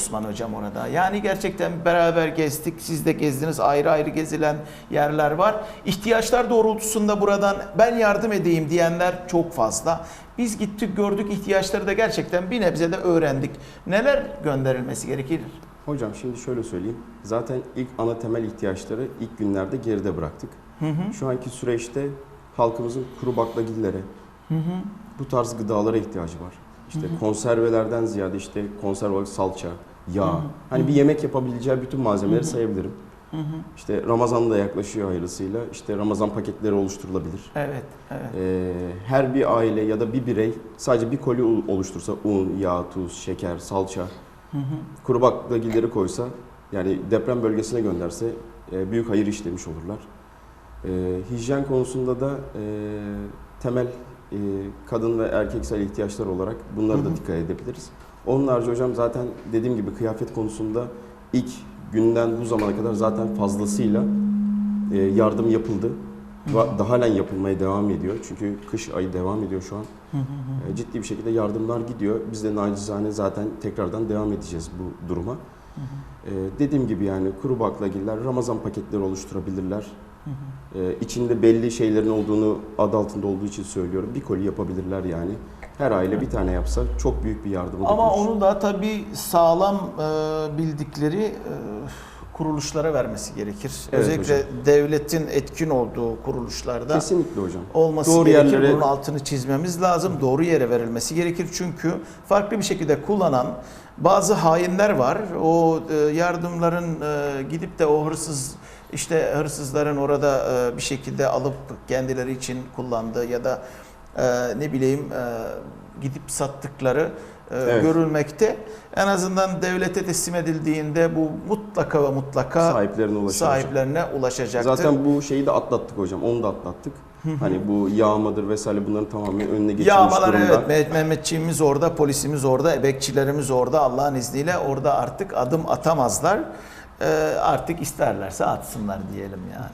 Osman Hocam orada. Yani gerçekten beraber gezdik. Siz de gezdiniz. Ayrı ayrı gezilen yerler var. İhtiyaçlar doğrultusunda buradan ben yardım edeyim diyenler çok fazla. Biz gittik gördük ihtiyaçları da gerçekten bir nebze de öğrendik. Neler gönderilmesi gerekir? Hocam şimdi şöyle söyleyeyim. Zaten ilk ana temel ihtiyaçları ilk günlerde geride bıraktık. Hı hı. Şu anki süreçte halkımızın kuru baklagillere, Hı hı. bu tarz gıdalara ihtiyacı var. İşte konservelerden ziyade işte konserve salça, yağ. Hı hı. Hani bir yemek yapabileceği bütün malzemeleri Hı hı. sayabilirim. Hı hı. İşte Ramazan da yaklaşıyor hayırlısıyla. İşte Ramazan paketleri oluşturulabilir. Evet, evet. Ee, her bir aile ya da bir birey sadece bir koli ol- oluştursa un, yağ, tuz, şeker, salça, Hı hı. kuru baklagilleri koysa yani deprem bölgesine gönderse e, büyük hayır işlemiş olurlar. E, hijyen konusunda da e, temel e, kadın ve erkeksel ihtiyaçlar olarak hı. da dikkat edebiliriz. Onun harici hocam zaten dediğim gibi kıyafet konusunda ilk günden bu zamana kadar zaten fazlasıyla e, yardım yapıldı. Daha halen yapılmaya devam ediyor. Çünkü kış ayı devam ediyor şu an. E, Ciddi bir şekilde yardımlar gidiyor. Biz de nacizane zaten tekrardan devam edeceğiz bu duruma. E, dediğim gibi yani kuru baklagiller Ramazan paketleri oluşturabilirler. Hı hı. E, içinde belli şeylerin olduğunu adı altında olduğu için söylüyorum. Bir koli yapabilirler yani. Her aile bir tane yapsa çok büyük bir yardım Ama dokunur. onu da tabii sağlam e, bildikleri e, kuruluşlara vermesi gerekir. Evet Özellikle hocam. devletin etkin olduğu kuruluşlarda Kesinlikle hocam. olması Doğru gerekir. yerlere- Bunun altını çizmemiz lazım. Doğru yere verilmesi gerekir. Çünkü farklı bir şekilde kullanan bazı hainler var. O e, yardımların e, gidip de o hırsız işte hırsızların orada e, bir şekilde alıp kendileri için kullandığı ya da ne bileyim e, gidip sattıkları e, Evet. görülmekte. En azından devlete teslim edildiğinde bu mutlaka ve mutlaka Sahiplerine ulaşacak. sahiplerine ulaşacaktır. Zaten bu şeyi de atlattık hocam. Onu da atlattık. hani bu yağmadır vesaire bunların tamamen önüne geçilmiş Yağmalar durumda. evet Mehmet Mehmetçiğimiz orada, polisimiz orada, bekçilerimiz orada Allah'ın izniyle orada artık adım atamazlar. Ee, artık isterlerse atsınlar diyelim yani.